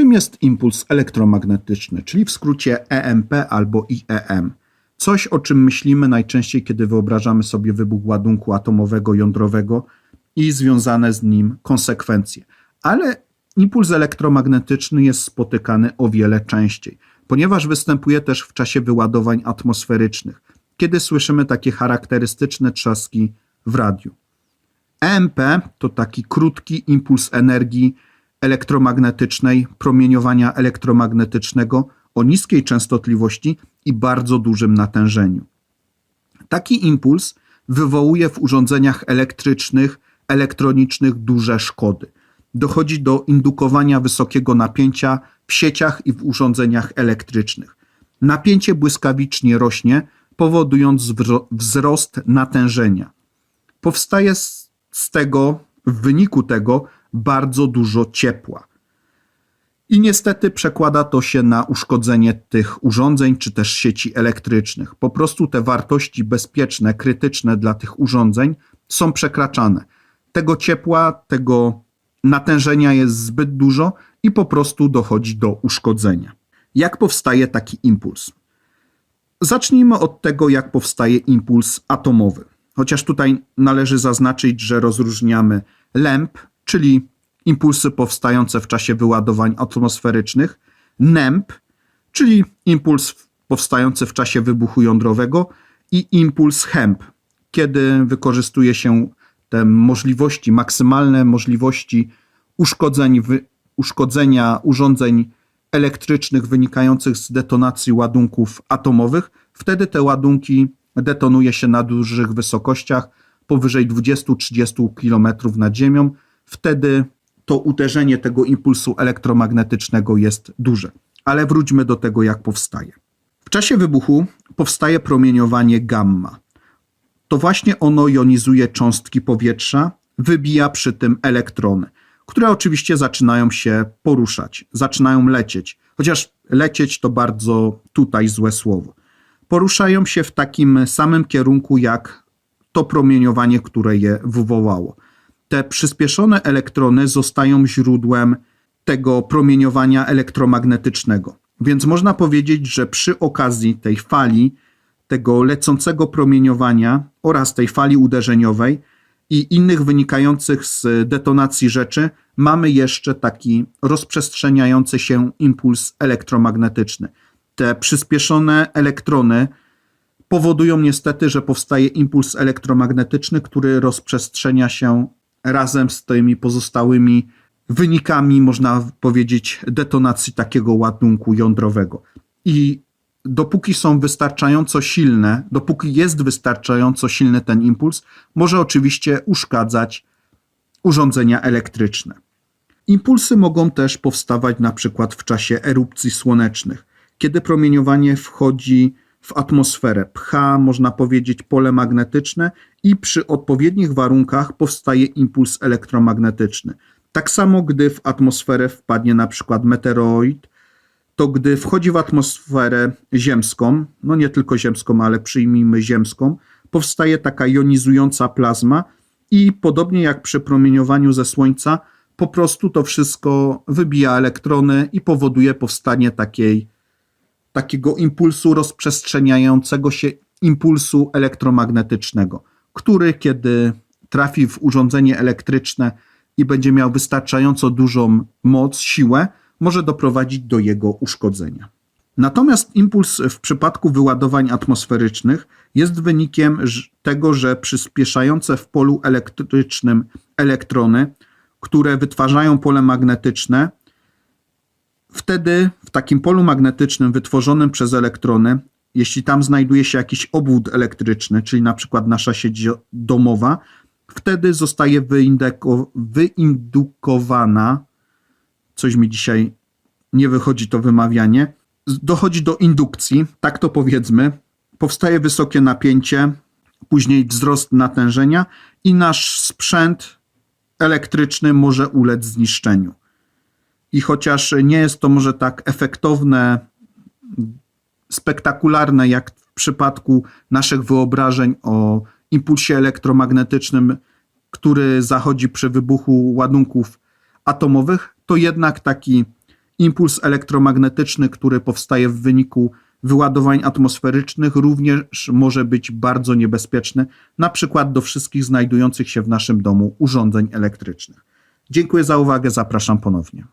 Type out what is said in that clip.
Czym jest impuls elektromagnetyczny, czyli w skrócie EMP albo IEM? Coś, o czym myślimy najczęściej, kiedy wyobrażamy sobie wybuch ładunku atomowego, jądrowego i związane z nim konsekwencje. Ale impuls elektromagnetyczny jest spotykany o wiele częściej, ponieważ występuje też w czasie wyładowań atmosferycznych, kiedy słyszymy takie charakterystyczne trzaski w radiu. EMP to taki krótki impuls energii elektromagnetycznej, promieniowania elektromagnetycznego o niskiej częstotliwości i bardzo dużym natężeniu. Taki impuls wywołuje w urządzeniach elektrycznych, elektronicznych duże szkody. Dochodzi do indukowania wysokiego napięcia w sieciach i w urządzeniach elektrycznych. Napięcie błyskawicznie rośnie, powodując wzro- wzrost natężenia. Powstaje z tego, w wyniku tego, bardzo dużo ciepła. I niestety przekłada to się na uszkodzenie tych urządzeń czy też sieci elektrycznych. Po prostu te wartości bezpieczne, krytyczne dla tych urządzeń są przekraczane. Tego ciepła, tego natężenia jest zbyt dużo i po prostu dochodzi do uszkodzenia. Jak powstaje taki impuls? Zacznijmy od tego, jak powstaje impuls atomowy. Chociaż tutaj należy zaznaczyć, że rozróżniamy LEMP, czyli impulsy powstające w czasie wyładowań atmosferycznych, NEMP, czyli impuls powstający w czasie wybuchu jądrowego i impuls HEMP, kiedy wykorzystuje się te możliwości, maksymalne możliwości uszkodzeń, uszkodzenia urządzeń elektrycznych wynikających z detonacji ładunków atomowych. Wtedy te ładunki detonuje się na dużych wysokościach, powyżej 20-30 km nad ziemią. Wtedy to uderzenie tego impulsu elektromagnetycznego jest duże. Ale wróćmy do tego, jak powstaje. W czasie wybuchu powstaje promieniowanie gamma. To właśnie ono jonizuje cząstki powietrza, wybija przy tym elektrony, które oczywiście zaczynają się poruszać, zaczynają lecieć. Chociaż lecieć to bardzo tutaj złe słowo. Poruszają się w takim samym kierunku jak to promieniowanie, które je wywołało te przyspieszone elektrony zostają źródłem tego promieniowania elektromagnetycznego. Więc można powiedzieć, że przy okazji tej fali, tego lecącego promieniowania oraz tej fali uderzeniowej i innych wynikających z detonacji rzeczy, mamy jeszcze taki rozprzestrzeniający się impuls elektromagnetyczny. Te przyspieszone elektrony powodują niestety, że powstaje impuls elektromagnetyczny, który rozprzestrzenia się razem z tymi pozostałymi wynikami, można powiedzieć, detonacji takiego ładunku jądrowego. I dopóki są wystarczająco silne, dopóki jest wystarczająco silny ten impuls, może oczywiście uszkadzać urządzenia elektryczne. Impulsy mogą też powstawać na przykład w czasie erupcji słonecznych, kiedy promieniowanie wchodzi w atmosferę, pcha, można powiedzieć, pole magnetyczne i przy odpowiednich warunkach powstaje impuls elektromagnetyczny. Tak samo, gdy w atmosferę wpadnie na przykład meteoroid, to gdy wchodzi w atmosferę ziemską, no nie tylko ziemską, ale przyjmijmy ziemską, powstaje taka jonizująca plazma i podobnie jak przy promieniowaniu ze Słońca, po prostu to wszystko wybija elektrony i powoduje powstanie takiej takiego impulsu rozprzestrzeniającego się impulsu elektromagnetycznego, który kiedy trafi w urządzenie elektryczne i będzie miał wystarczająco dużą moc, siłę, może doprowadzić do jego uszkodzenia. Natomiast impuls w przypadku wyładowań atmosferycznych jest wynikiem tego, że przyspieszające w polu elektrycznym elektrony, które wytwarzają pole magnetyczne, Wtedy w takim polu magnetycznym wytworzonym przez elektrony, jeśli tam znajduje się jakiś obwód elektryczny, czyli na przykład nasza sieć domowa, wtedy zostaje wyindukowana, coś mi dzisiaj nie wychodzi to wymawianie, dochodzi do indukcji, tak to powiedzmy, powstaje wysokie napięcie, później wzrost natężenia i nasz sprzęt elektryczny może ulec zniszczeniu. I chociaż nie jest to może tak efektowne, spektakularne jak w przypadku naszych wyobrażeń o impulsie elektromagnetycznym, który zachodzi przy wybuchu ładunków atomowych, to jednak taki Impuls elektromagnetyczny, który powstaje w wyniku wyładowań atmosferycznych, również może być bardzo niebezpieczny, na przykład do wszystkich znajdujących się w naszym domu urządzeń elektrycznych. Dziękuję za uwagę, zapraszam ponownie.